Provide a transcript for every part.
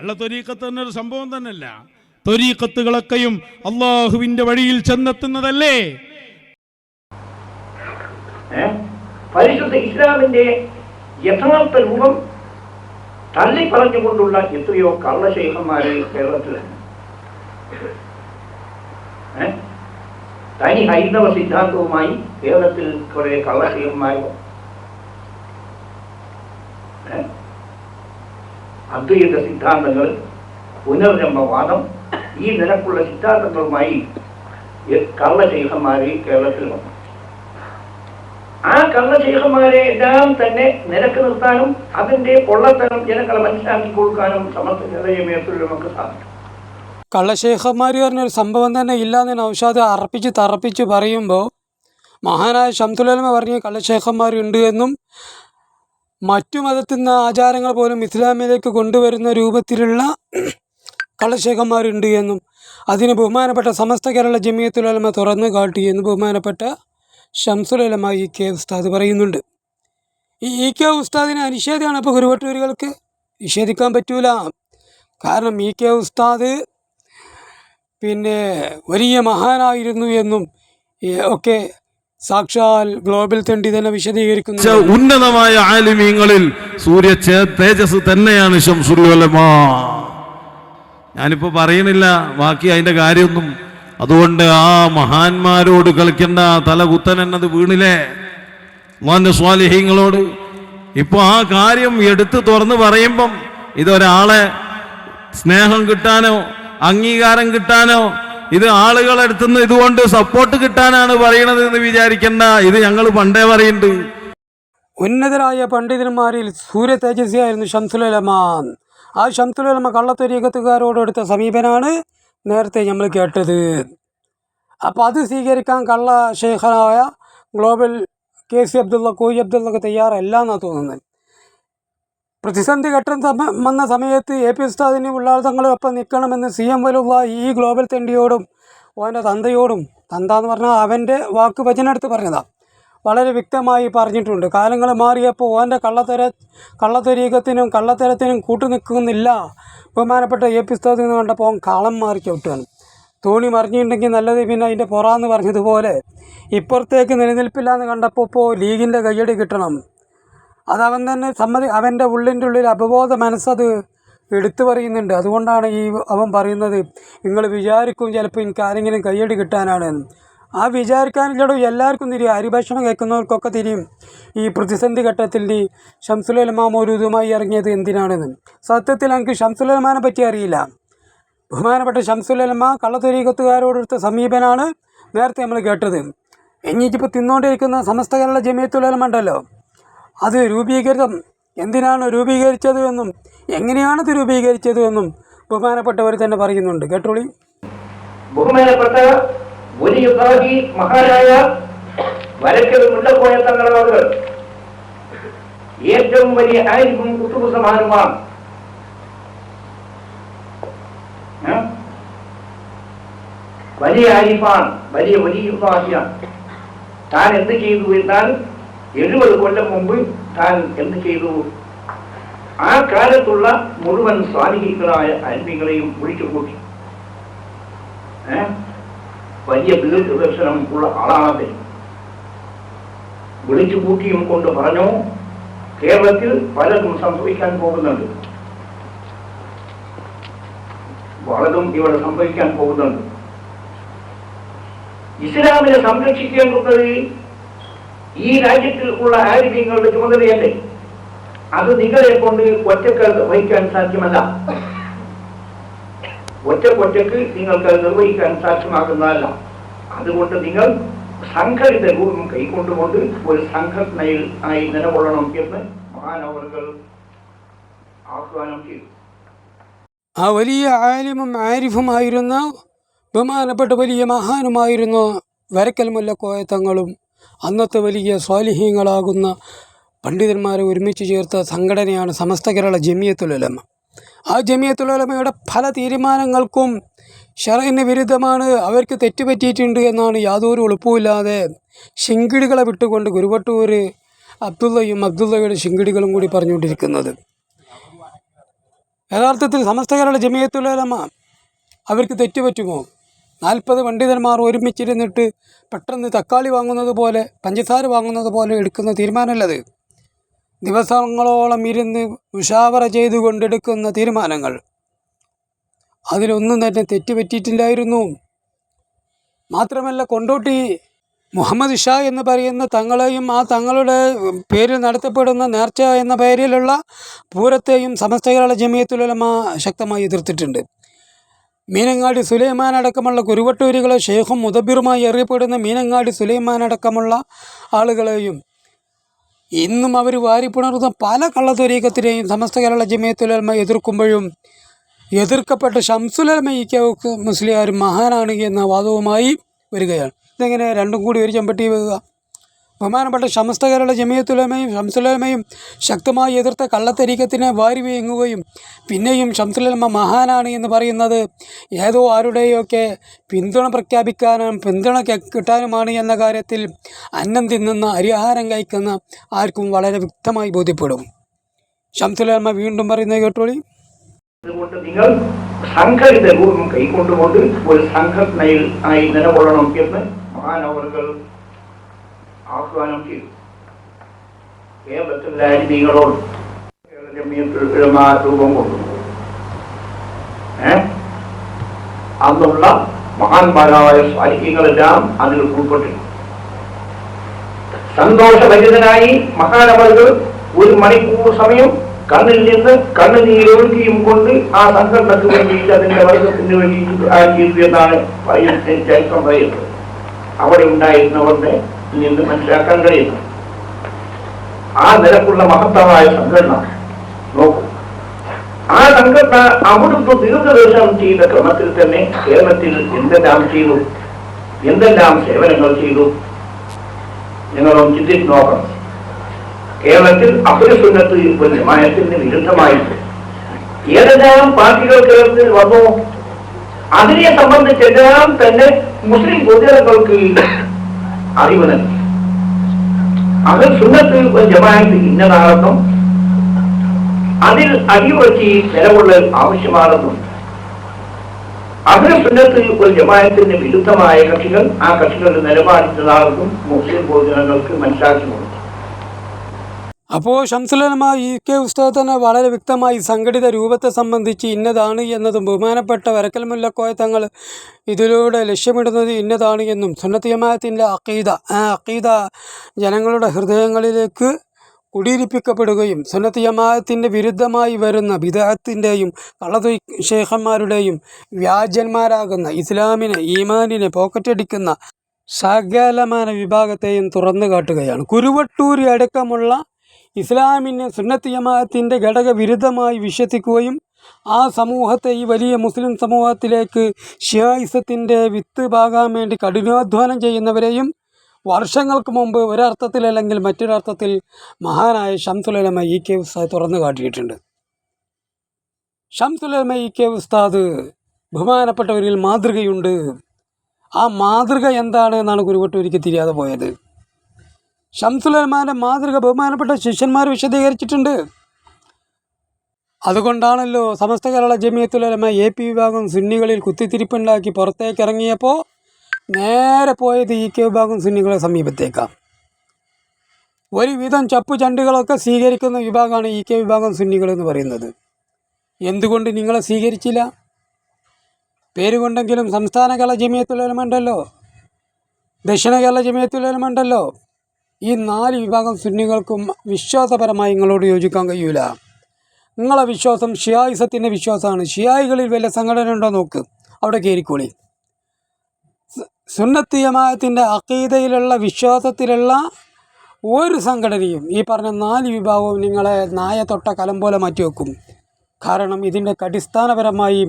കള്ള തൊരീക്കത്ത് തന്നെ ഒരു സംഭവം തന്നെയല്ല തൊരീക്കത്തുകളൊക്കെയും അള്ളാഹുവിന്റെ വഴിയിൽ ചെന്നെത്തുന്നതല്ലേ? പരിശുദ്ധ ഇസ്ലാമിന്റെ യഥാർത്ഥ രൂപം തള്ളി പറഞ്ഞുകൊണ്ടുള്ള എത്രയോ കള്ളശേഖന്മാരെ കേരളത്തിലുണ്ട്? തനി ഹൈന്ദവ സിദ്ധാന്തവുമായി കേരളത്തിൽ കുറെ കള്ളശേഖന്മാർ അദ്വൈത സിദ്ധാന്തങ്ങൾ പുനർജന്മവാദം ഈ നിലക്കുള്ള സിദ്ധാന്തങ്ങളുമായി കള്ളശേഖന്മാരെ കേരളത്തിൽ വന്നു. ആ കള്ളശേഖന്മാരെ എല്ലാം തന്നെ നിരക്ക് നിർത്താനും അതിന്റെ പൊള്ളത്തരം ജനങ്ങളെ മനസ്സിലാക്കി കൊടുക്കാനും സമസ്ത ജനജമയത്തിൽ നമുക്ക് സാധിക്കും. കള്ളശേഖന്മാർ പറഞ്ഞൊരു സംഭവം തന്നെ ഇല്ലാന്ന് നൗഷാദ് അർപ്പിച്ച് തറപ്പിച്ച് പറയുമ്പോൾ മഹാനായ ഷംസുലമ പറഞ്ഞ കള്ളശേഖന്മാരുണ്ട് എന്നും മറ്റു മതത്തിൽ നിന്ന് ആചാരങ്ങൾ പോലും ഇസ്ലാമിലേക്ക് കൊണ്ടുവരുന്ന രൂപത്തിലുള്ള കള്ളശേഖന്മാരുണ്ട് എന്നും അതിന് ബഹുമാനപ്പെട്ട സമസ്ത കേരള ജമിയത്തുലമ തുറന്നു കാട്ടി എന്ന് ബഹുമാനപ്പെട്ട ഷംസുലമ ഇ കെ ഉസ്താദ് പറയുന്നുണ്ട്. ഈ ഇ കെ ഉസ്താദിനെ അനിഷേധമാണ് ഇപ്പോൾ ഗുരുവട്ടൂരുകൾക്ക്? നിഷേധിക്കാൻ പറ്റൂല. കാരണം ഇ കെ ഉസ്താദ് പിന്നെ വലിയ മഹാനായിരുന്നു എന്നും ഒക്കെ സാക്ഷാൽ ഗ്ലോബൽ തെണ്ടി തന്നെ വിശദീകരിക്കുന്ന. ഉന്നതമായ ആലിമീങ്ങളിൽ സൂര്യ തേജസ് തന്നെയാണ് ഞാനിപ്പോ പറയണില്ല ബാക്കി അതിന്റെ കാര്യമൊന്നും. അതുകൊണ്ട് ആ മഹാന്മാരോട് കളിക്കേണ്ട തല കുത്തൻ എന്നത് വീണില്ലേ? മോന്റെ സ്വാലിഹ്യങ്ങളോട് ഇപ്പൊ ആ കാര്യം എടുത്തു തുറന്ന് പറയുമ്പം ഇതൊരാളെ സ്നേഹം കിട്ടാനോ അംഗീകാരം കിട്ടാനോ ഇത് ആളുകളടുത്തു നിന്ന് ഇതുകൊണ്ട് സപ്പോർട്ട് കിട്ടാനാണ് പറയണത് എന്ന് വിചാരിക്കണ്ട. ഇത് ഞങ്ങൾ പണ്ടേ പറയുന്നുണ്ട് ഉന്നതരായ പണ്ഡിതന്മാരിൽ സൂര്യ തേജസ്വിയായിരുന്നു ഷംസുലമാൻ ആ ഷംസുലമ കള്ളത്തൊരീകത്തുകാരോടെടുത്ത സമീപനാണ് നേരത്തെ നമ്മൾ കേട്ടത്. അപ്പോൾ അത് സ്വീകരിക്കാൻ കള്ള ശേഖരായ global K C Abdulla Koya അബ്ദുള്ളക്ക് തയ്യാറല്ല എന്നാണ് തോന്നുന്നത്. പ്രതിസന്ധി ഘട്ടം വന്ന സമയത്ത് എ പി ഉസ്താദിന് ഉള്ളാളത്തങ്ങളൊപ്പം നിൽക്കണമെന്ന് സി എം വലുള്ള ഈ ഗ്ലോബൽ തെണ്ടിയോടും ഓന്റെ തന്തയോടും തന്ത എന്ന് പറഞ്ഞാൽ അവന്റെ വാക്ക് വചനെടുത്ത് പറഞ്ഞതാണ് വളരെ വ്യക്തമായി പറഞ്ഞിട്ടുണ്ട്. കാലങ്ങൾ മാറിയപ്പോൾ ഓന്റെ കള്ളത്തര കള്ളത്തരീകത്തിനും കള്ളത്തരത്തിനും കൂട്ടു നിൽക്കുന്നില്ല. ബഹുമാനപ്പെട്ട എ പി ഉസ്താദിൽ എന്ന് കണ്ടപ്പോൾ കളം മാറി ചവിട്ടുകയാണ്. തോണി മറിഞ്ഞിട്ടുണ്ടെങ്കിൽ നല്ലത് പിന്നെ അതിന്റെ പുറാന്ന് പറഞ്ഞതുപോലെ ഇപ്പുറത്തേക്ക് നിലനിൽപ്പില്ല എന്ന് കണ്ടപ്പോൾ ഇപ്പോൾ ലീഗിന്റെ കയ്യടി കിട്ടണം. അതവൻ തന്നെ സമ്മതി അവന്റെ ഉള്ളിന്റെ ഉള്ളിൽ അപബോധ മനസ്സത് എടുത്തു പറയുന്നുണ്ട്. അതുകൊണ്ടാണ് ഈ അവൻ പറയുന്നത് നിങ്ങൾ വിചാരിക്കും ചിലപ്പോൾ എനിക്ക് ആരെങ്കിലും കയ്യടി കിട്ടാനാണ്. ആ വിചാരിക്കാനില്ലടോ എല്ലാവർക്കും തിരിയും. അരിഭക്ഷണം കേൾക്കുന്നവർക്കൊക്കെ തിരിയും. ഈ പ്രതിസന്ധി ഘട്ടത്തിൽ ഈ ഷംസുലമാ ഇതുമായി ഇറങ്ങിയത് എന്തിനാണെന്ന് സത്യത്തിൽ എനിക്ക് ഷംസുലമാനെ പറ്റി അറിയില്ല. ബഹുമാനപ്പെട്ട ഷംസുലമ കള്ളത്തൊരീകത്തുകാരോടടുത്ത സമീപനാണ് നേരത്തെ നമ്മൾ കേട്ടത്. ഇനിയിപ്പോൾ തിന്നുകൊണ്ടിരിക്കുന്ന സമസ്ത കേരള ജമിയത്തുലമ ഉണ്ടല്ലോ. അത് രൂപീകൃതം എന്തിനാണ് രൂപീകരിച്ചത് എന്നും എങ്ങനെയാണ് ഇത് രൂപീകരിച്ചത് എന്നും ബഹുമാനപ്പെട്ടവർ തന്നെ പറയുന്നുണ്ട്. കേട്ടോളി. ബഹുമാനപ്പെട്ട ഒരു യുദ്ധാഹി മഹാനായ വരക്കൽ മുല്ലക്കോയ തങ്ങളവർ. ഏറ്റവും വലിയ ആയിരിക്കും കുത്തുബ് സമാനുമാണ്? വലിയ ആരിഫാണ് വലിയ വലിയ താൻ എന്ത് ചെയ്തു എന്നാൽ എഴുപത് കൊല്ലം മുമ്പ് താൻ എന്ത് ചെയ്തു? ആ കാലത്തുള്ള മുഴുവൻ സ്വാധീനികളായ അന്മികളെയും വിളിച്ചു കൂട്ടി? വലിയ ദീർഘദർശനം ഉള്ള ആളാണത് വിളിച്ചു കൂട്ടിയും കൊണ്ട് പറഞ്ഞു കേരളത്തിൽ പലതും സംഭവിക്കാൻ പോകുന്നുണ്ട്. പലതും ഇവിടെ സംഭവിക്കാൻ പോകുന്നുണ്ട്. ഇസ്ലാമിനെ സംരക്ഷിക്കേണ്ടത് ഈ രാജ്യത്തിൽ ഉള്ള ആരോഗ്യങ്ങളുടെ ചുമതലയല്ലേ? അത് നിങ്ങളെ കൊണ്ട് ഒറ്റയ്ക്ക് വഹിക്കാൻ സാധ്യമല്ല. ഒറ്റക്കൊറ്റക്ക് നിങ്ങൾക്ക് നിർവഹിക്കാൻ സാധ്യമാകുന്നതല്ല. അതുകൊണ്ട് നിങ്ങൾ സംഘടിത രൂപം കൈക്കൊണ്ടുകൊണ്ട് ഒരു സംഘടനയിൽ ആയി നിലകൊള്ളണം എന്ന് മഹാനവറുകൾ ആഹ്വാനം ചെയ്തു. ആ വലിയ ആലിമും ആരിഫുമായിരുന്ന ബഹുമാനപ്പെട്ട വലിയ മഹാനുമായിരുന്നു വരക്കൽ മുല്ലക്കോയ തങ്ങളും അന്നത്തെ വലിയ സ്വാലിഹ്യങ്ങളാകുന്ന പണ്ഡിതന്മാരെ ഒരുമിച്ച് ചേർത്ത സംഘടനയാണ് സമസ്ത കേരള ജമിയത്തുലമ ആ ജമിയത്തുലമയുടെ പല തീരുമാനങ്ങൾക്കും ഷറയിന് വിരുദ്ധമാണ് അവർക്ക് തെറ്റുപറ്റിയിട്ടുണ്ട് എന്നാണ് യാതൊരു എളുപ്പമില്ലാതെ ശിങ്കിടികളെ വിട്ടുകൊണ്ട് ഗുരുവട്ടൂർ അബ്ദുള്ളയും അബ്ദുള്ളയുടെ ശിങ്കിടികളും കൂടി പറഞ്ഞുകൊണ്ടിരിക്കുന്നത്. യഥാർത്ഥത്തിൽ സമസ്ത കേരള ജമിയത്തുലമ അവർക്ക് തെറ്റുപറ്റുമോ? നാൽപ്പത് പണ്ഡിതന്മാർ ഒരുമിച്ചിരുന്നിട്ട് പെട്ടെന്ന് തക്കാളി വാങ്ങുന്നത് പോലെ പഞ്ചസാര വാങ്ങുന്നത് പോലെ എടുക്കുന്ന തീരുമാനമല്ലത്. ദിവസങ്ങളോളം ഇരുന്ന് ഉഷാവറ ചെയ്തുകൊണ്ടെടുക്കുന്ന തീരുമാനങ്ങൾ. അതിലൊന്നും തന്നെ തെറ്റുപറ്റിയിട്ടില്ലായിരുന്നു. മാത്രമല്ല കൊണ്ടോട്ടി മുഹമ്മദ് ഷാ എന്ന് പറയുന്ന തങ്ങളെയും ആ തങ്ങളുടെ പേരിൽ നടത്തപ്പെടുന്ന നേർച്ച എന്ന പേരിലുള്ള പൂരത്തെയും സമസ്ത കേരള ജമിയത്തുലമ ശക്തമായി എതിർത്തിട്ടുണ്ട്. മീനങ്ങാടി സുലൈമാൻ അടക്കമുള്ള കുരുവട്ടൂരികളെ ഷെയ്ഖും മുദബിറുമായി അറിയപ്പെടുന്ന മീനങ്ങാടി സുലൈമാൻ അടക്കമുള്ള ആളുകളെയും ഇന്നും അവർ വാരിപ്പുണർന്ന പല കള്ളത്തൊരീക്കത്തിനെയും സമസ്ത കേരള ജമയത്തുലമ എതിർക്കുമ്പോഴും എതിർക്കപ്പെട്ട ഷംസുലമയ്ക്ക് മുസ്ലിയാർ മഹാനാണ് എന്ന വാദവുമായി വരികയാണ്. ഇതെങ്ങനെ രണ്ടും കൂടി ഒരു ചെമ്പട്ടി വെക്കുക? ബഹുമാനപ്പെട്ട സമസ്ത കേരള ജമിയത്തുലമയും ഷംസുലമയും ശക്തമായി എതിർത്ത കള്ളത്തരീക്കത്തിനെ വാരി വീങ്ങുകയും പിന്നെയും ഷംസുലമ മഹാനാണ് എന്ന് പറയുന്നത്. ഏതോ ആരുടെയൊക്കെ പിന്തുണ പ്രഖ്യാപിക്കാനും പിന്തുണ കിട്ടാനുമാണ് എന്ന കാര്യത്തിൽ അന്നം തിന്നുന്ന അരിഹാരം കഴിക്കുന്ന ആർക്കും വളരെ വ്യക്തമായി ബോധ്യപ്പെടും. ഷംസുലമ വീണ്ടും പറയുന്നത് കേട്ടോളി. അതുകൊണ്ട് നിങ്ങൾ സംഘടിത രൂപം കൈക്കൊണ്ടുകൊണ്ട് ഒരു സംഘടനയിൽ ആയി നിലകൊള്ളണം എന്ന് മഹാനവറുകൾ ആഹ്വാനം ചെയ്തു. കേരളത്തിലെ അരിമീങ്ങളോട് രൂപം കൊണ്ടു. അന്നുള്ള മഹാന്മാരായ സാഹിത്യങ്ങളെല്ലാം അതിൽ ഉൾപ്പെട്ടിരുന്നു സന്തോഷഭരിതനായി മഹാനവറുകൾ ഒരു മണിക്കൂർ സമയം കണ്ണിൽ നിന്ന് കണ്ണുനീരൊഴുക്കിയും കൊണ്ട് ആ സംഘടനക്ക് വേണ്ടിയിട്ട് അതിന്റെ വർഗത്തിന് വേണ്ടിയിട്ട് ആ ചെയ്തു എന്നാണ് പറയുന്നത്. അവിടെ ഉണ്ടായിരുന്നവരുടെ നിന്ന് മനസ്സിലാക്കാൻ കഴിയുന്നു ആ നിലക്കുള്ള മഹത്തമായ സംഘടന നോക്കൂ. ആ സംഘടന അവിടുത്തെ ദീർഘദർശനം ചെയ്ത ക്രമത്തിൽ തന്നെ കേരളത്തിൽ എന്തെല്ലാം ചെയ്തു? എന്തെല്ലാം സേവനങ്ങൾ ചെയ്തു? നിങ്ങളൊന്ന് ചിന്തിച്ച് നോക്കണം. കേരളത്തിൽ അപരസുന്നത്ത് ജമായത്തിന് വിരുദ്ധമായിട്ട് ഏതെല്ലാം പാർട്ടികൾ കേരളത്തിൽ വന്നു? അതിനെ സംബന്ധിച്ചെല്ലാം തന്നെ മുസ്ലിം പൊതുജനങ്ങൾക്ക് അറിവ് നൽകി. അത് സുന്നത്ത് ഒരു ജമായത്ത് ഇന്നതാണെന്നും അതിൽ അടിയുറച്ച് നിലകൊള്ളൽ ആവശ്യമാണെന്നും അതിന് സുന്നത്ത് ഒരു ജമായത്തിന് വിരുദ്ധമായ കക്ഷികൾ ആ കക്ഷികളുടെ നിലപാടിച്ചതാണെന്നും മുസ്ലിം പൊതുജനങ്ങൾക്ക് മനസ്സിലാക്കി കൊടുത്തു അപ്പോൾ ഷംസുലമ ഇ കെ ഉസ്താദ് തന്നെ വളരെ വ്യക്തമായി സംഘടിത രൂപത്തെ സംബന്ധിച്ച് ഇന്നതാണ് എന്നതും ബഹുമാനപ്പെട്ട വരക്കൽ മുല്ലക്കോയ തങ്ങൾ ഇതിലൂടെ ലക്ഷ്യമിടുന്നത് ഇന്നതാണ് എന്നും സുന്നത്ത് ജമാഅത്തിന്റെ അക്കീദ ആ അക്കീത ജനങ്ങളുടെ ഹൃദയങ്ങളിലേക്ക് കുടിയിരിപ്പിക്കപ്പെടുകയും സുന്നത്ത് ജമാഅത്തിന്റെ വിരുദ്ധമായി വരുന്ന വിദഗ്ധത്തിന്റെയും കള്ളതൊയ് ഷേഖന്മാരുടെയും വ്യാജന്മാരാകുന്ന ഇസ്ലാമിനെ ഈമാനിനെ പോക്കറ്റടിക്കുന്ന സകലമാന വിഭാഗത്തെയും തുറന്നു കാട്ടുകയാണ്. കുരുവട്ടൂരി അടക്കമുള്ള ഇസ്ലാമിനെ സുന്നത്ത് ജമാഅത്തിന്റെ ഘടകവിരുദ്ധമായി വിശ്വസിക്കുകയും ആ സമൂഹത്തെ ഈ വലിയ മുസ്ലിം സമൂഹത്തിലേക്ക് ഷിയായിസത്തിന്റെ വിത്ത് പാകാൻ വേണ്ടി കഠിനാധ്വാനം ചെയ്യുന്നവരെയും വർഷങ്ങൾക്ക് മുമ്പ് ഒരർത്ഥത്തിലല്ലെങ്കിൽ മറ്റൊരർത്ഥത്തിൽ മഹാനായ ഷംസുലമ ഇ കെ ഉസ്താദ് തുറന്നു കാട്ടിയിട്ടുണ്ട്. ഷംസുലമ ഇ കെ ഉസ്താദ് ബഹുമാനപ്പെട്ടവരിൽ മാതൃകയുണ്ട്. ആ മാതൃക എന്താണ് എന്നാണ് കുരുവട്ടൂരിക്ക് തിരിയാതെ പോയത്. ഷംസുലമാന്റെ മാതൃക ബഹുമാനപ്പെട്ട ശിഷ്യന്മാർ വിശദീകരിച്ചിട്ടുണ്ട്. അതുകൊണ്ടാണല്ലോ സമസ്ത കേരള ജമിയത്തുലമ എ പി വിഭാഗം സുന്നികളിൽ കുത്തിത്തിരിപ്പുണ്ടാക്കി പുറത്തേക്ക് ഇറങ്ങിയപ്പോൾ നേരെ പോയത് ഇ കെ വിഭാഗം സുന്നികളെ സമീപത്തേക്കാണ് ഒരുവിധം ചപ്പു ചണ്ടുകളൊക്കെ സ്വീകരിക്കുന്ന വിഭാഗമാണ് ഇ കെ വിഭാഗം സുന്നികൾ എന്ന് പറയുന്നത്. എന്തുകൊണ്ട് നിങ്ങളെ സ്വീകരിച്ചില്ല? പേരുകൊണ്ടെങ്കിലും സംസ്ഥാന കേരള ജമിയത്തുലമ ഉണ്ടല്ലോ. ദക്ഷിണ കേരള ജമിയത്തുലമ ഉണ്ടല്ലോ. ഈ നാല് വിഭാഗം സുന്നികൾക്കും വിശ്വാസപരമായി നിങ്ങളോട് യോജിക്കാൻ കഴിയൂല. നിങ്ങളെ വിശ്വാസം ഷിയായിസത്തിന്റെ വിശ്വാസമാണ്. ഷിയായികളിൽ വല്ല സംഘടന ഉണ്ടോ നോക്ക്. അവിടെ കയറിക്കോളി സുന്നത്ത് ജമാഅത്തിന്റെ അക്കീതയിലുള്ള വിശ്വാസത്തിലുള്ള ഒരു സംഘടനയും ഈ പറഞ്ഞ നാല് വിഭാഗവും നിങ്ങളെ നായ തൊട്ട കലം പോലെ മാറ്റിവെക്കും. കാരണം ഇതിന്റെ അടിസ്ഥാനപരമായി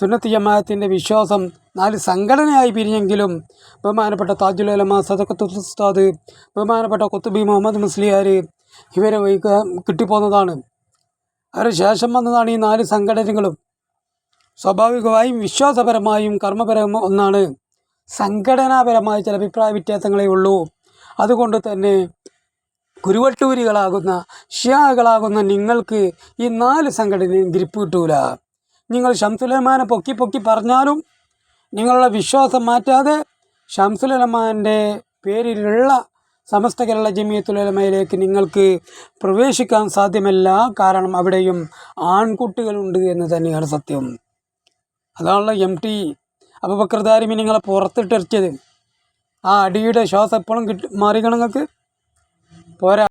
സുന്നത്ത് ജമാഅത്തിന്റെ വിശ്വാസം നാല് സംഘടനയായി പിരിഞ്ഞെങ്കിലും ബഹുമാനപ്പെട്ട താജുലമ സദക്കത്ത് ബഹുമാനപ്പെട്ട കൊത്തുബി മുഹമ്മദ് മുസ്ലിയാർ ഇവരെ കിട്ടിപ്പോന്നതാണ്. അവരെ ശേഷം വന്നതാണ് ഈ നാല് സംഘടനകളും. സ്വാഭാവികമായും വിശ്വാസപരമായും കർമ്മപരമായും ഒന്നാണ്. സംഘടനാപരമായ ചില അഭിപ്രായ വ്യത്യാസങ്ങളേ ഉള്ളൂ. അതുകൊണ്ട് തന്നെ കുരുവട്ടൂരികളാകുന്ന ഷിയാകളാകുന്ന നിങ്ങൾക്ക് ഈ നാല് സംഘടനയും ഗ്രിപ്പ് കിട്ടൂല. നിങ്ങൾ ഷംസുലമാനെ പൊക്കി പൊക്കി പറഞ്ഞാലും നിങ്ങളുടെ വിശ്വാസം മാറ്റാതെ ഷംസുലമാന്റെ പേരിലുള്ള സമസ്ത കേരള ജമിയത്തുലമയിലേക്ക് നിങ്ങൾക്ക് പ്രവേശിക്കാൻ സാധ്യമല്ല. കാരണം അവിടെയും ആൺകുട്ടികളുണ്ട് എന്ന് തന്നെയാണ് സത്യം. അതാണല്ലോ എം ടി അബുബക്കർദാരിമി നിങ്ങളെ പുറത്തിട്ടെറിച്ചത് ആ അടിയുടെ ശ്വാസം എപ്പോഴും കിട്ടി മാറിക്കണം നിങ്ങൾക്ക്? പോരാ.